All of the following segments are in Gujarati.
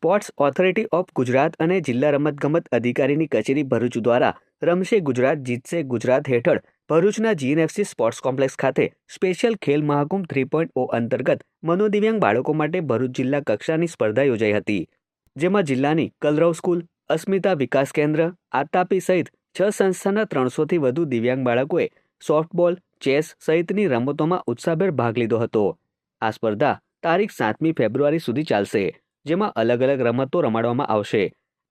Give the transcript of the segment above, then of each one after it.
સ્પોર્ટ્સ ઓથોરિટી ઓફ ગુજરાત અને જિલ્લા રમતગમત અધિકારીની કચેરી ભરૂચ દ્વારા રમશે ગુજરાત, જીતશે ગુજરાત હેઠળ ભરૂચના જીએનએફસી સ્પોર્ટ્સ કોમ્પ્લેક્સ ખાતે special Khel Mahakumbh three point ઓ અંતર્ગત મનોદિવ્યાંગ બાળકો માટે ભરૂચ જિલ્લા કક્ષાની સ્પર્ધા યોજાઈ હતી. જેમાં જિલ્લાની કલરવ સ્કૂલ, અસ્મિતા વિકાસ કેન્દ્ર, આતાપી સહિત છ સંસ્થાના ત્રણસોથી વધુ દિવ્યાંગ બાળકોએ સોફ્ટબોલ, ચેસ સહિતની રમતોમાં ઉત્સાહભેર ભાગ લીધો હતો. આ સ્પર્ધા તારીખ સાતમી ફેબ્રુઆરી સુધી ચાલશે. જેમાં અલગ અલગ રમતો રમાડવામાં આવશે.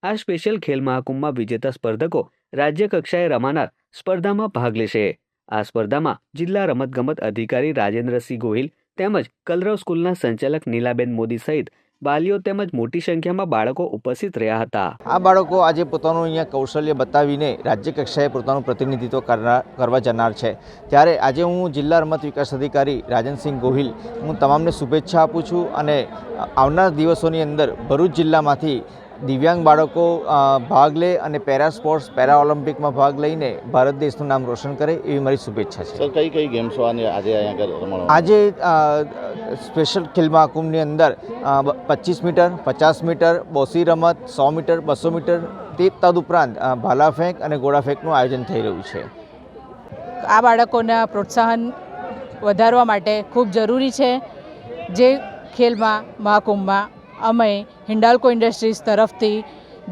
આ સ્પેશિયલ ખેલ મહાકુંભમાં વિજેતા સ્પર્ધકો રાજ્ય કક્ષાએ રમાનાર સ્પર્ધામાં ભાગ લેશે. આ સ્પર્ધામાં જિલ્લા રમતગમત અધિકારી રાજેન્દ્રસિંહ ગોહિલ તેમજ કલરવ સ્કૂલના સંચાલક નીલાબેન મોદી સહિત વાલીઓ તેમજ મોટી સંખ્યામાં બાળકો ઉપસ્થિત રહ્યા હતા. આ બાળકો આજે પોતાનું અહીંયા કૌશલ્ય બતાવીને રાજ્ય કક્ષાએ પોતાનું પ્રતિનિધિત્વ કરનાર કરવા જનાર છે. ત્યારે આજે હું જિલ્લા રમત વિકાસ અધિકારી રાજનસિંહ ગોહિલ હું તમામને શુભેચ્છા આપું છું અને આવનાર દિવસોની અંદર ભરૂચ જિલ્લામાંથી દિવ્યાંગ બાળકો ભાગ લે અને પેરા સ્પોર્ટ્સ પેરા ઓલિમ્પિકમાં ભાગ લઈને ભારત દેશનું નામ રોશન કરે એવી મારી શુભેચ્છા છે. કઈ કઈ ગેમ્સો આજે આજે સ્પેશિયલ ખેલ મહાકુંભની અંદર પચીસ મીટર, પચાસ મીટર, બોસી રમત, સો મીટર, બસો મીટર, તે તદુપરાંત ભાલા ફેંક અને ગોળા ફેંકનું આયોજન થઈ રહ્યું છે. આ બાળકોના પ્રોત્સાહન વધારવા માટે ખૂબ જરૂરી છે જે ખેલમાં, મહાકુંભમાં અમે હિન્ડાલ્કો ઇન્ડસ્ટ્રીઝ તરફથી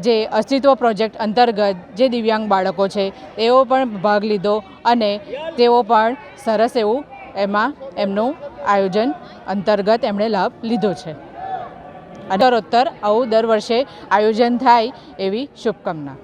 જે અસ્તિત્વ પ્રોજેક્ટ અંતર્ગત જે દિવ્યાંગ બાળકો છે, તેઓ પણ ભાગ લીધો અને તેઓ પણ સરસ એવું એમાં એમનું આયોજન અંતર્ગત એમણે લાભ લીધો છે. અને ઉત્તર આવું દર વર્ષે આયોજન થાય એવી શુભકામના.